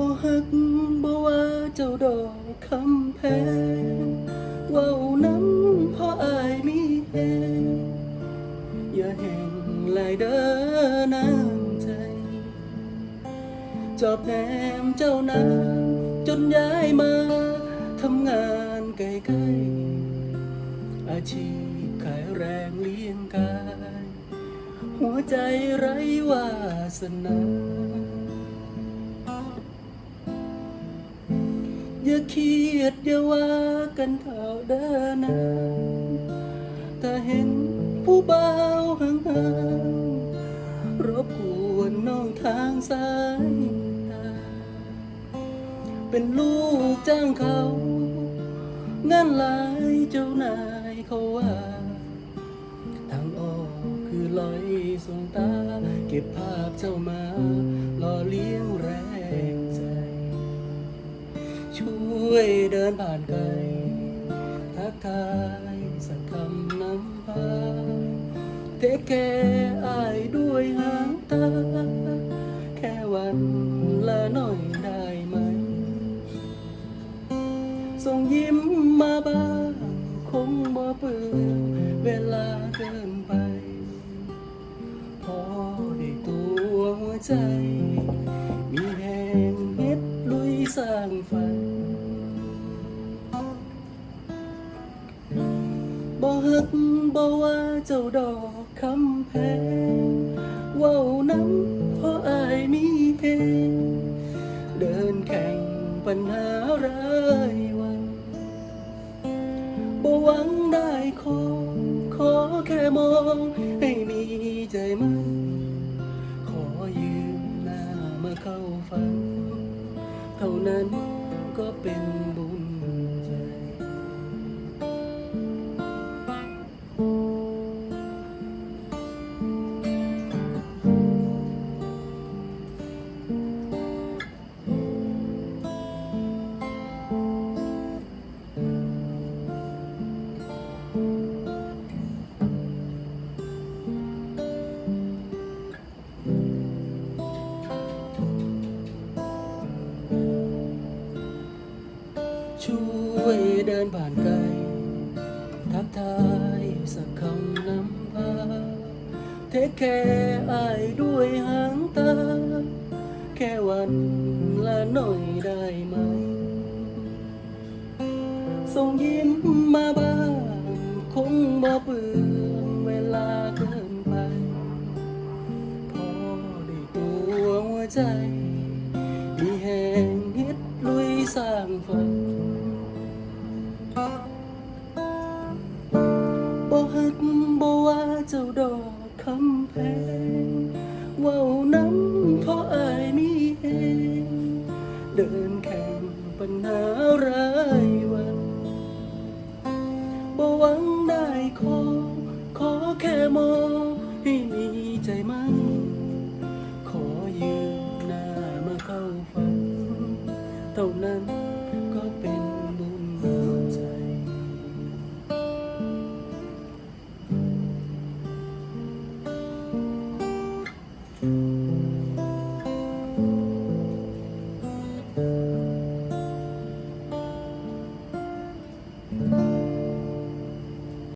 บ่หักบ่ว่าเจ้าดอกคำแพงว่าน้ำพออายมีแหงอย่าแห่งลายเดินน้ำใจ จอบแหนมเจ้านาจนย้ายมาทำงานไกลๆอาชีพขายแรงเลี้ยงกาย หัวใจไร้วาสนา อย่าเครียดอย่าว่ากันเท่าเด้อนะถ้าเห็นผู้เบ่าห่างๆรบกวนน้องทางสายตาเป็นลูกจ้างเขางานหลายเจ้านายเขาว่าทางออกคือลอยส่งตา เก็บภาพเจ้ามา วยเดินผ่านไกลทักทายสักคำน้ำพาเทคแคร์อายด้วยหางตา แค่วันละหน่อยได้ไหม ส่งยิ้มมาบ้างคงบ่เปื่องเวลาเกินไป พอได้ตัวหัวใจ กบ่ว่าเจ้าดอกคำแพงว้าน้ำเพราะอายมีเพลงเดินแข่งปัญหารายวันบ่หวังได้ขอขอแค่มองให้มีใจมันขอยืมหน้ามาเข้าฝัน เท่านั้นก็เป็นบุญ วยเดินผ่านไกล ทักทายสักคำนำพา เทคแคร์อายด้วยหางตา แค่วันละหน่อยได้ไหม ส่งยิ้มมาบ้าง คงบ่เปลืองเวลาเกินไป พอได้ตัวหัวใจ มีแหงฮิดลุยสร้างฝัน หัดบ่ว่าเจ้าดอกคำแพงว่าน้ำเพราะอายมีเองเดินแข่งปัญหารายวันบ่หวังได้ขอขอแค่มองให้มีใจมั่งขอยืมหน้ามาเข้าฝันเท่านั้น